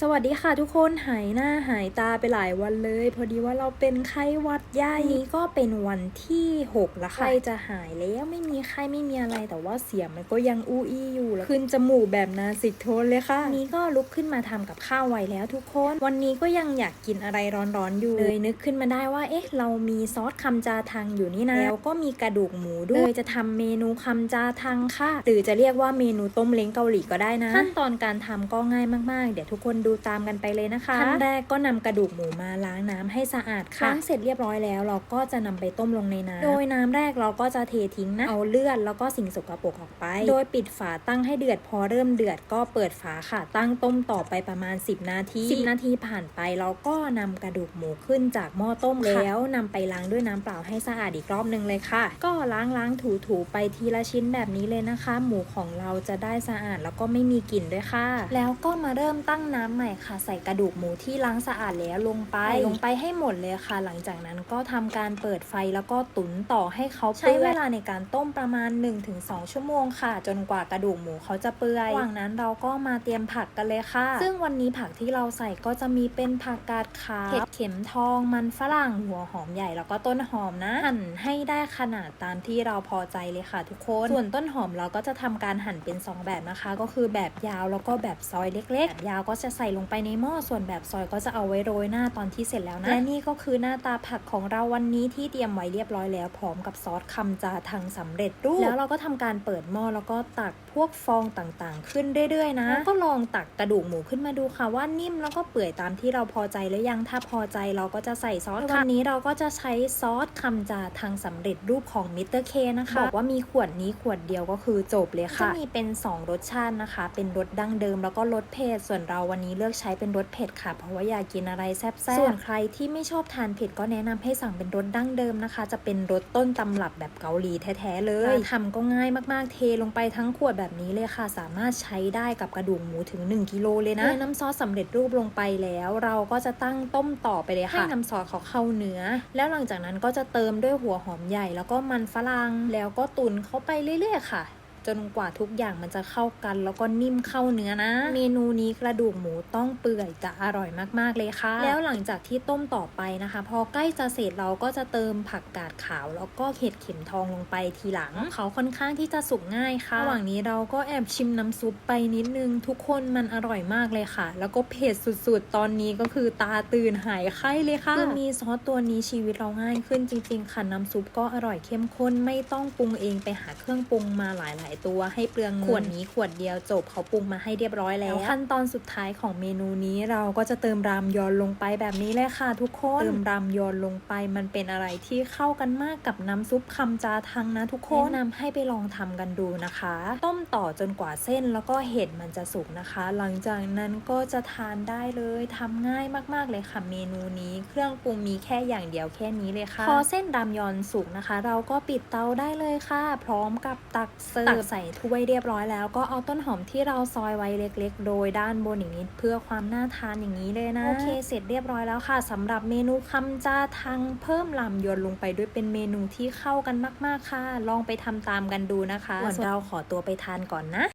สวัสดีค่ะทุกคนหายหน้าหายตาไปหลายวันเลย พอดีว่าเราเป็นไข้หวัดใหญ่นี้ก็เป็นวันที่6แล้วค่ะใกล้จะหายแล้วไม่มีไข้ไม่มีอะไรแต่ว่าเสียงมันก็ยังอู้อี้อยู่แล้วขึ้นจมูกแบบนาสิกโทนเลยค่ะ นี้ก็ลุกขึ้นมาทำกับข้าวไว้แล้วทุกคน วันนี้ก็ยังอยากกินอะไรร้อนๆอยู่เลยนึกขึ้นมาได้ว่าเอ๊ะ เรามีซอสคำจาทังอยู่นี่นะแล้วก็มีกระดูกหมูด้วยเลยจะทำเมนูคำจาทังค่ะ หรือจะเรียกว่าเมนูต้มเล้งเกาหลีก็ได้นะขั้นตอนการทำก็ง่ายมากๆเดี๋ยวทุกคนดูตามกันไปเลยนะคะขั้นแรกก็นำกระดูกหมูมาล้างน้ำให้สะอาดค่ะล้างเสร็จเรียบร้อยแล้ว เราก็จะนำไปต้มลงในน้ำโดยน้ำแรกเราก็จะเททิ้งนะเอาเลือดแล้วก็สิ่งสกปรกออกไป โดยปิดฝาตั้งให้เดือดพอเริ่มเดือดก็เปิดฝาค่ะ ตั้งต้มต่อไปประมาณ 10 นาที 10 นาทีผ่านไปเราก็นำกระดูกหมูขึ้นจากหม้อต้มแล้วนำไปล้างด้วยน้ำเปล่าให้สะอาดอีกรอบหนึงเลยค่ะ ก็ล้างล้างถูถูๆไปทีละชิ้นแบบนี้เลยนะคะ หมูของเราจะได้สะอาดแล้วก็ไม่มีกลิ่นด้วยค่ะ แล้วก็มาเริ่มตั้งน้ำใหม่ค่ะ ใส่กระดูกหมูที่ล้างสะอาดแล้วลงไป ลงไปให้หมดเลยค่ะ หลังจากนั้นก็ทำการเปิดไฟแล้วก็ตุ๋นต่อให้เขาใช้เวลาในการต้มประมาณ 1-2 ชั่วโมงค่ะ จนกว่ากระดูกหมูเขาจะเปื่อยระหว่างนั้นเราก็มาเตรียมผักกันเลยค่ะ ซึ่งวันนี้ผักที่เราใส่ก็จะมีเป็นผักกาดขาวเห็ดเข็มทองมันฝรั่งหัวหอมใหญ่แล้วก็ต้นหอมนะหั่นให้ได้ขนาดตามที่เราพอใจเลยค่ะ ทุกคน ส่วนต้นหอมเราก็จะทำการหั่นเป็น 2 แบบนะคะ ก็คือแบบยาวแล้วก็แบบซอยเล็กๆแบบยาวก็จะใส่ลงไปในหม้อส่วนแบบซอยก็จะเอาไว้โรยหน้าตอนที่เสร็จแล้วนะและนี่ก็คือหน้าตาผักของเราวันนี้ที่เตรียมไว้เรียบร้อยแล้ว พร้อมกับซอสคำจาทังสำเร็จรูปแล้วเราก็ทำการเปิดหม้อแล้วก็ตักพวกฟองต่างๆ ขึ้นเรื่อยๆ นะแล้วก็ลองตักกระดูกหมูขึ้นมาดูค่ะว่านิ่มแล้วก็เปื่อยตามที่เราพอใจหรือยังถ้าพอใจเราก็จะใส่ซอสค่ะวันนี้เราก็จะใช้ซอสคำจาทังสำเร็จรูปของมิสเตอร์เคนะคะบอกว่ามีขวดนี้ขวดเดียวก็คือจบเลยค่ะจะมีเป็น 2 รสชาตินะคะ เป็นรสดั้งเดิมแล้วก็รสเผ็ดส่วนเราวันนี้เลือกใช้เป็นรสเผ็ดค่ะ เพราะว่าอยากกินอะไรแซ่บๆส่วนใครที่ไม่ชอบทานเผ็ดก็แนะนำให้สั่งเป็นรสดั้งเดิมนะคะ จะเป็นรสต้นตำรับแบบเกาหลีแท้ๆเลยทำก็ง่ายมากๆ เทลงไปทั้งขวดแบบนี้เลยค่ะ สามารถใช้ได้กับกระดูกหมูถึง 1กิโลเลยนะเทน้ำซอสสำเร็จรูปลงไปแล้ว เราก็จะตั้งต้มต่อไปเลยค่ะให้น้ำซอสเขาเข้าเนื้อ แล้วหลังจากนั้นก็จะเติมด้วยหัวหอมใหญ่แล้วก็มันฝรั่งแล้วก็ตุนเข้าไปเรื่อยๆค่ะ จนกว่าทุกอย่างมันจะเข้ากัน แล้วก็นิ่มเข้าเนื้อนะ เมนูนี้กระดูกหมูต้องเปื่อยจะอร่อยมากๆเลยค่ะ แล้วหลังจากที่ต้มต่อไปนะคะ พอใกล้จะเสร็จเราก็จะเติมผักกาดขาว แล้วก็เห็ดเข็มทองลงไปทีหลัง เขาค่อนข้างที่จะสุกง่ายค่ะระหว่างนี้เราก็แอบชิมน้ำซุปไปนิดนึง ทุกคนมันอร่อยมากเลยค่ะ แล้วก็เผ็ดสุดๆ ตอนนี้ก็คือตาตื่นหายไข้เลยค่ะคือมีซอสตัวนี้ชีวิตเราง่ายขึ้นจริงๆค่ะน้ำซุปก็อร่อยเข้มข้นไม่ต้องปรุงเองไปหาเครื่องปรุงมาหลายๆตัวให้เปลืองเงินขวดนี้ขวดเดียวจบเขาปรุงมาให้เรียบร้อยแล้วขั้นตอนสุดท้ายของเมนูนี้เราก็จะเติมรามยอนลงไปแบบนี้เลยค่ะ ทุกคนเติมรามยอนลงไปมันเป็นอะไรที่เข้ากันมากกับน้ำซุปคำจาทังนะ ทุกคนแนะนำให้ไปลองทำกันดูนะคะ ต้มต่อจนกว่าเส้นแล้วก็เห็ดมันจะสุกนะคะ หลังจากนั้นก็จะทานได้เลยทำง่ายมากๆเลยค่ะเมนูนี้เครื่องปรุงมีแค่อย่างเดียวแค่นี้เลยค่ะพอเส้นรามยอนสุกนะคะ เราก็ปิดเตาได้เลยค่ะ พร้อมกับตักเสิร์ฟตักใส่ถ้วยเรียบร้อยแล้ว ก็เอาต้นหอมที่เราซอยไว้เล็กๆ โดยด้านบนอย่างนี้เพื่อความน่าทานอย่างนี้เลยนะ โอเค เสร็จเรียบร้อยแล้วค่ะสำหรับเมนูคำจาทังเพิ่มลำยวนลงไปด้วยเป็นเมนูที่เข้ากันมาก ๆค่ะ ลองไปทำตามกันดูนะคะส่วนเราขอตัวไปทานก่อนนะ